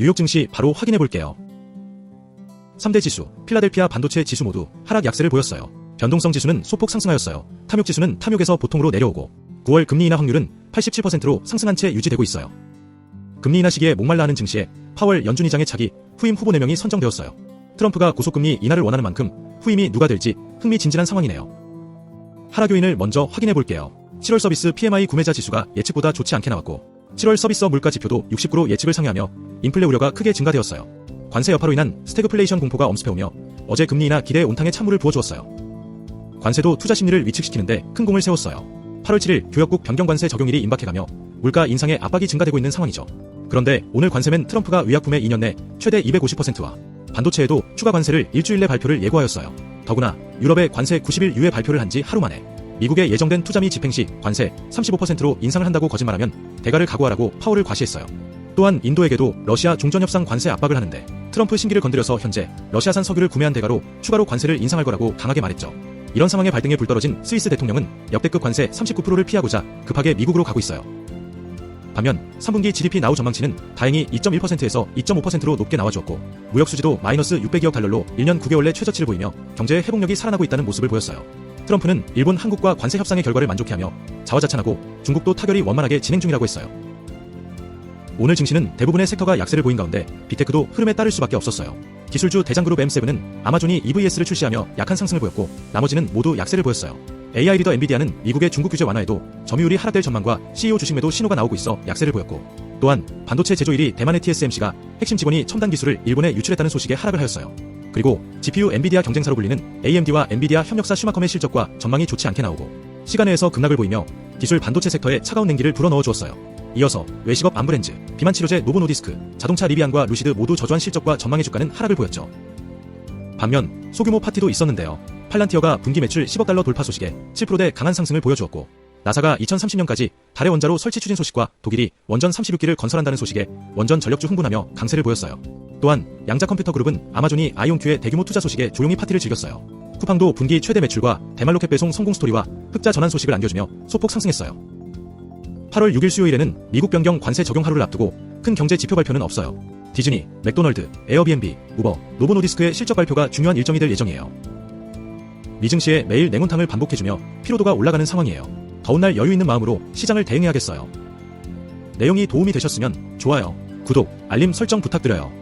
뉴욕 증시 바로 확인해 볼게요. 3대 지수, 필라델피아 반도체 지수 모두 하락 약세를 보였어요. 변동성 지수는 소폭 상승하였어요. 탐욕 지수는 탐욕에서 보통으로 내려오고 9월 금리 인하 확률은 87%로 상승한 채 유지되고 있어요. 금리 인하 시기에 목말라 하는 증시에 파월 연준 의장의 차기 후임 후보 4명이 선정되었어요. 트럼프가 고속금리 인하를 원하는 만큼 후임이 누가 될지 흥미진진한 상황이네요. 하락 요인을 먼저 확인해 볼게요. 7월 서비스 PMI 구매자 지수가 예측보다 좋지 않게 나왔고 7월 서비스 물가 지표도 69로 예측을 상회하며 인플레 우려가 크게 증가되었어요. 관세 여파로 인한 스태그플레이션 공포가 엄습해오며 어제 금리 인하 기대 온탕에 찬물을 부어주었어요. 관세도 투자 심리를 위축시키는데 큰 공을 세웠어요. 8월 7일 교역국 변경관세 적용일이 임박해가며 물가 인상의 압박이 증가되고 있는 상황이죠. 그런데 오늘 관세맨 트럼프가 의약품의 2년 내 최대 250%와 반도체에도 추가 관세를 일주일 내 발표를 예고하였어요. 더구나 유럽의 관세 90일 유예 발표를 한 지 하루 만에 미국의 예정된 투자 미 집행 시 관세 35%로 인상을 한다고 거짓말하면 대가를 각오하라고 파월을 과시했어요. 또한 인도에게도 러시아 종전협상 관세 압박을 하는데 트럼프 심기를 건드려서 현재 러시아산 석유를 구매한 대가로 추가로 관세를 인상할 거라고 강하게 말했죠. 이런 상황에 발등에 불 떨어진 스위스 대통령은 역대급 관세 39%를 피하고자 급하게 미국으로 가고 있어요. 반면 3분기 GDP 나우 전망치는 다행히 2.1%에서 2.5%로 높게 나와주었고 무역 수지도 마이너스 600억 달러로 1년 9개월 내 최저치를 보이며 경제의 회복력이 살아나고 있다는 모습을 보였어요. 트럼프는 일본, 한국과 관세 협상의 결과를 만족해하며 자화자찬하고 중국도 타결이 원만하게 진행 중이라고 했어요. 오늘 증시는 대부분의 섹터가 약세를 보인 가운데 빅테크도 흐름에 따를 수밖에 없었어요. 기술주 대장그룹 M7은 아마존이 EVS를 출시하며 약한 상승을 보였고 나머지는 모두 약세를 보였어요. AI 리더 엔비디아는 미국의 중국 규제 완화에도 점유율이 하락될 전망과 CEO 주식매도 신호가 나오고 있어 약세를 보였고 또한 반도체 제조 1위 대만의 TSMC가 핵심 직원이 첨단 기술을 일본에 유출했다는 소식에 하락을 하였어요. 그리고 GPU 엔비디아 경쟁사로 불리는 AMD와 엔비디아 협력사 슈마컴의 실적과 전망이 좋지 않게 나오고 시간에서 급락을 보이며 기술 반도체 섹터에 차가운 냉기를 불어넣어 주었어요. 이어서 외식업 암브렌즈, 비만 치료제 노보노디스크, 자동차 리비안과 루시드 모두 저조한 실적과 전망의 주가는 하락을 보였죠. 반면 소규모 파티도 있었는데요. 팔란티어가 분기 매출 10억 달러 돌파 소식에 7%대 강한 상승을 보여주었고 나사가 2030년까지 달의 원자로 설치 추진 소식과 독일이 원전 36기를 건설한다는 소식에 원전 전력주 흥분하며 강세를 보였어요. 또한 양자 컴퓨터 그룹은 아마존이 아이온큐의 대규모 투자 소식에 조용히 파티를 즐겼어요. 쿠팡도 분기 최대 매출과 대만 로켓 배송 성공 스토리와 흑자 전환 소식을 안겨주며 소폭 상승했어요. 8월 6일 수요일에는 미국 변경 관세 적용 하루를 앞두고 큰 경제 지표 발표는 없어요. 디즈니, 맥도널드, 에어비앤비, 우버, 노보노디스크의 실적 발표가 중요한 일정이 될 예정이에요. 미증시에 매일 냉온탕을 반복해주며 피로도가 올라가는 상황이에요. 더운 날 여유 있는 마음으로 시장을 대응해야겠어요. 내용이 도움이 되셨으면 좋아요, 구독, 알림 설정 부탁드려요.